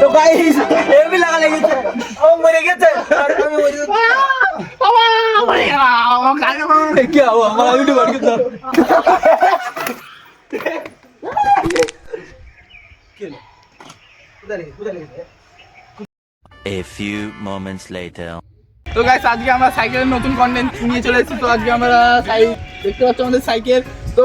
তো গাইস এমনি লাগা লেগেছে ও মরে গেছে। আর আমি মরে আমার ভিডিও বাড়ি গেছে। A few moments later. তো গাইস আজকে আমরা সাইকেলের নতুন কন্টেন্ট নিয়ে চলে এসেছি। তো আজকে আমরা সাই দেখতে পাচ্ছ আমাদের সাইকেল তো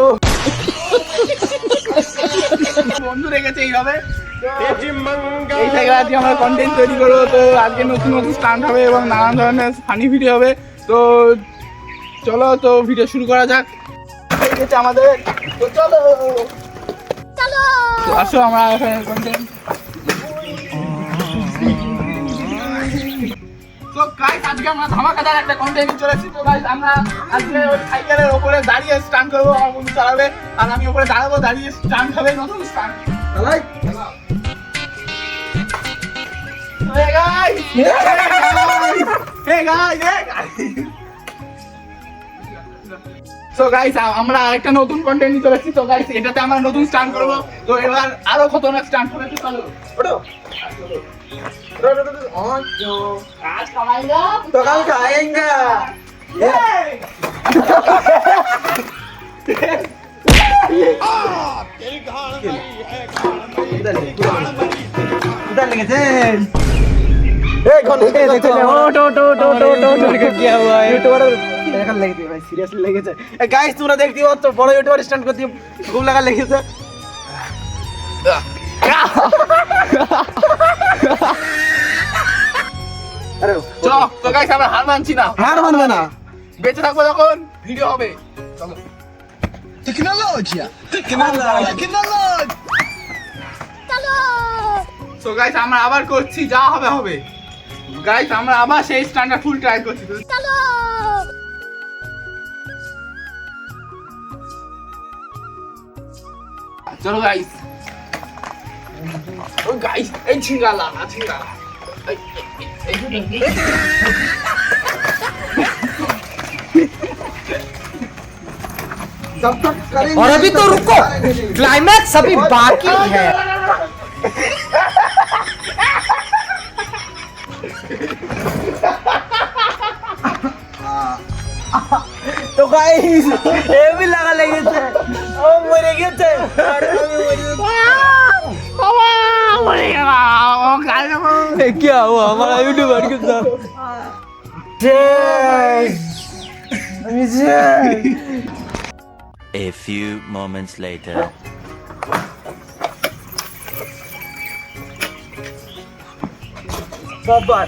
বন্ধু রেখেছে এইভাবে। এই সাইকেল আজকে আমরা কন্টেন্ট তৈরি করব। তো আজকে নতুন নতুন স্টান্ট হবে এবং নানান ধরনের ফানি ভিডিও হবে। তো চলো তো ভিডিও শুরু করা যাক। আমাদের। তো চলো। চলো। আসো আমরা এখানে কন্টেন্ট তো গাইস আজকে আমরা ধামাকাদার একটা কন্টেন্ট চলে এসেছি। তো গাইস আমরা আজকে ওই সাইকেলের উপরে দাঁড়িয়ে স্টান্ট করব। আমার বন্ধু চালাবে আর আমি উপরে দাঁড়াবো দাঁড়িয়ে স্টান্ট হবে নতুন আমরা আরেকটা নতুন কন্টেন্ট নিয়ে চলে তো গাইস এটাতে আমরা নতুন স্টান্ট করব। তো এবার আরও খতরনাক স্টান্ট করেছি তো চলো তোমরা বড় লাগা তো গাইস হার মানছি না। হার মানবে না। বেঁচে থাকব যখন ভিডিও হবে। চলো। সো গাইস আমরা আবার করছি যা হবে হবে গাইস আমরা আবার সেই স্ট্যান্ডার্ড ফুল ট্রাই করছি তো চলো গাইস ও গাইস এই ছিঙ্গালা ছিঙ্গালা এই, तब तक और अभी तो रुको क्लाइमैक्स अभी बाकी है। तो गाइस ये भी लगा लेंगे थे। और मरेंगे थे। क्या हुआ? हमारा यूट्यूबर के साथ Yes! yes! A few moments later. বাবা